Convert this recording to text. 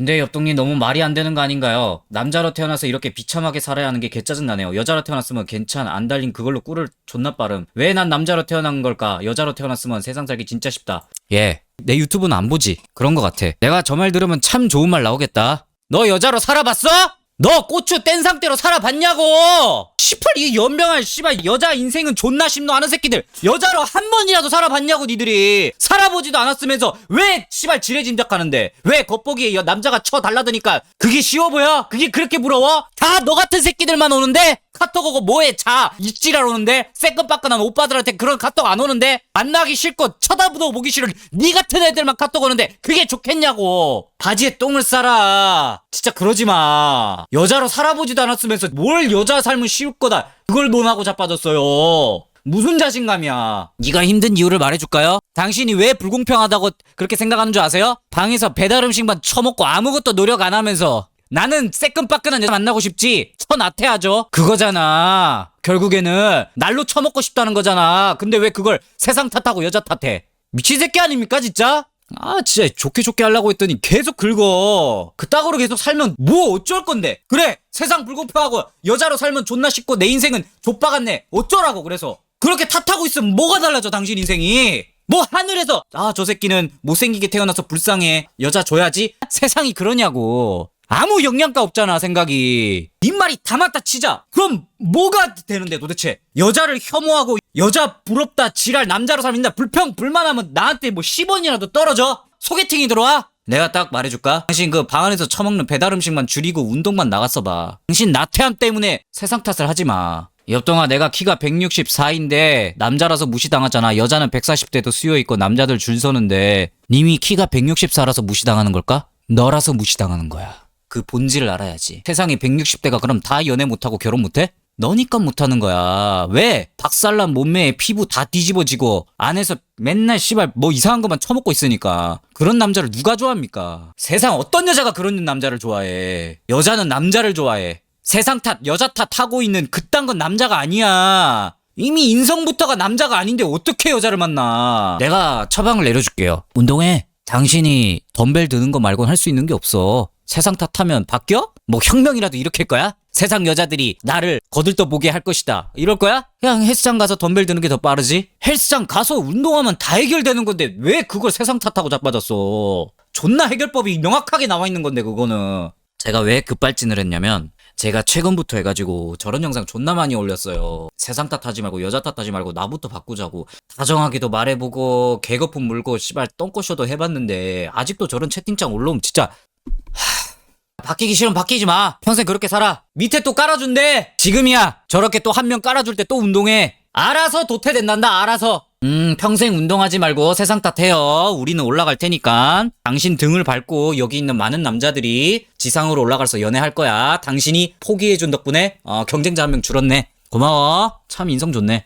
근데 옆동님 너무 말이 안 되는 거 아닌가요? 남자로 태어나서 이렇게 비참하게 살아야 하는 게 개짜증나네요. 여자로 태어났으면 괜찮, 안 달린 그걸로 꿀을 존나 빠름. 왜 난 남자로 태어난 걸까? 여자로 태어났으면 세상 살기 진짜 쉽다. 예. 내 유튜브는 안 보지. 그런 거 같아. 내가 저 말 들으면 참 좋은 말 나오겠다. 너 여자로 살아봤어? 너 고추 뗀 상태로 살아봤냐고! 씨발 이 연병한 씨발 여자 인생은 존나 심노 하는 새끼들 여자로 한 번이라도 살아봤냐고 니들이 살아보지도 않았으면서 왜 씨발 지레짐작하는데 왜 겉보기에 여- 남자가 쳐 달라드니까 그게 쉬워 보여? 그게 그렇게 부러워? 다 너 같은 새끼들만 오는데 카톡 오고 뭐해? 자 입지랄 오는데 새끈빠끈한 오빠들한테 그런 카톡 안 오는데 만나기 싫고 쳐다보도 보기 싫은 니 같은 애들만 카톡 오는데 그게 좋겠냐고. 바지에 똥을 싸라. 진짜 그러지 마. 여자로 살아보지도 않았으면서 뭘 여자 삶은 쉬울 거다. 그걸 논하고 자빠졌어요. 무슨 자신감이야? 네가 힘든 이유를 말해줄까요? 당신이 왜 불공평하다고 그렇게 생각하는 줄 아세요? 방에서 배달 음식만 처먹고 아무것도 노력 안 하면서 나는 새끈빠끈한 여자 만나고 싶지. 처나태하죠. 그거잖아. 결국에는 날로 처먹고 싶다는 거잖아. 근데 왜 그걸 세상 탓하고 여자 탓해? 미친 새끼 아닙니까 진짜? 아 진짜 좋게 좋게 하려고 했더니 계속 긁어. 그따구로 계속 살면 뭐 어쩔 건데? 그래 세상 불공평하고 여자로 살면 존나 쉽고 내 인생은 족박았네. 어쩌라고 그래서. 그렇게 탓하고 있으면 뭐가 달라져 당신 인생이? 뭐 하늘에서. 아 저 새끼는 못생기게 태어나서 불쌍해. 여자 줘야지. 세상이 그러냐고 아무 영양가 없잖아 생각이 네 말이 다 맞다 치자 그럼 뭐가 되는데 도대체 여자를 혐오하고 여자 부럽다 지랄 남자로 살면 불평 불만하면 나한테 뭐 10원이라도 떨어져 소개팅이 들어와 내가 딱 말해줄까? 당신 그 방 안에서 처먹는 배달 음식만 줄이고 운동만 나갔어 봐. 당신 나태함 때문에 세상 탓을 하지 마. 옆동아 내가 키가 164인데 남자라서 무시당하잖아. 여자는 140대도 수요 있고 남자들 줄 서는데 님이 키가 164라서 무시당하는 걸까? 너라서 무시당하는 거야. 그 본질을 알아야지. 세상에 160대가 그럼 다 연애 못하고 결혼 못해? 너니까 못하는 거야. 왜? 박살난 몸매에 피부 다 뒤집어지고 안에서 맨날 씨발 뭐 이상한 것만 처먹고 있으니까 그런 남자를 누가 좋아합니까? 세상 어떤 여자가 그런 남자를 좋아해? 여자는 남자를 좋아해. 세상 탓, 여자 탓 하고 있는 그딴 건 남자가 아니야. 이미 인성부터가 남자가 아닌데 어떻게 여자를 만나? 내가 처방을 내려줄게요. 운동해. 당신이 덤벨 드는 거 말곤 할 수 있는 게 없어. 세상 탓하면 바뀌어? 뭐 혁명이라도 일으킬 거야? 세상 여자들이 나를 거들떠 보게 할 것이다. 이럴 거야? 그냥 헬스장 가서 덤벨 드는 게 더 빠르지? 헬스장 가서 운동하면 다 해결되는 건데 왜 그걸 세상 탓하고 자빠졌어? 존나 해결법이 명확하게 나와 있는 건데 그거는. 제가 왜 급발진을 했냐면 제가 최근부터 해가지고 저런 영상 존나 많이 올렸어요. 세상 탓하지 말고 여자 탓하지 말고 나부터 바꾸자고 다정하게도 말해보고 개거품 물고 씨발 똥꼬쇼도 해봤는데 아직도 저런 채팅창 올라오면 진짜 바뀌기 싫으면 바뀌지 마. 평생 그렇게 살아. 밑에 또 깔아준대. 지금이야. 저렇게 또 한 명 깔아줄 때 또 운동해. 알아서 도태된단다. 알아서. 음, 평생 운동하지 말고 세상 탓해요. 우리는 올라갈 테니까. 당신 등을 밟고 여기 있는 많은 남자들이 지상으로 올라가서 연애할 거야. 당신이 포기해준 덕분에 어, 경쟁자 한 명 줄었네. 고마워. 참 인성 좋네.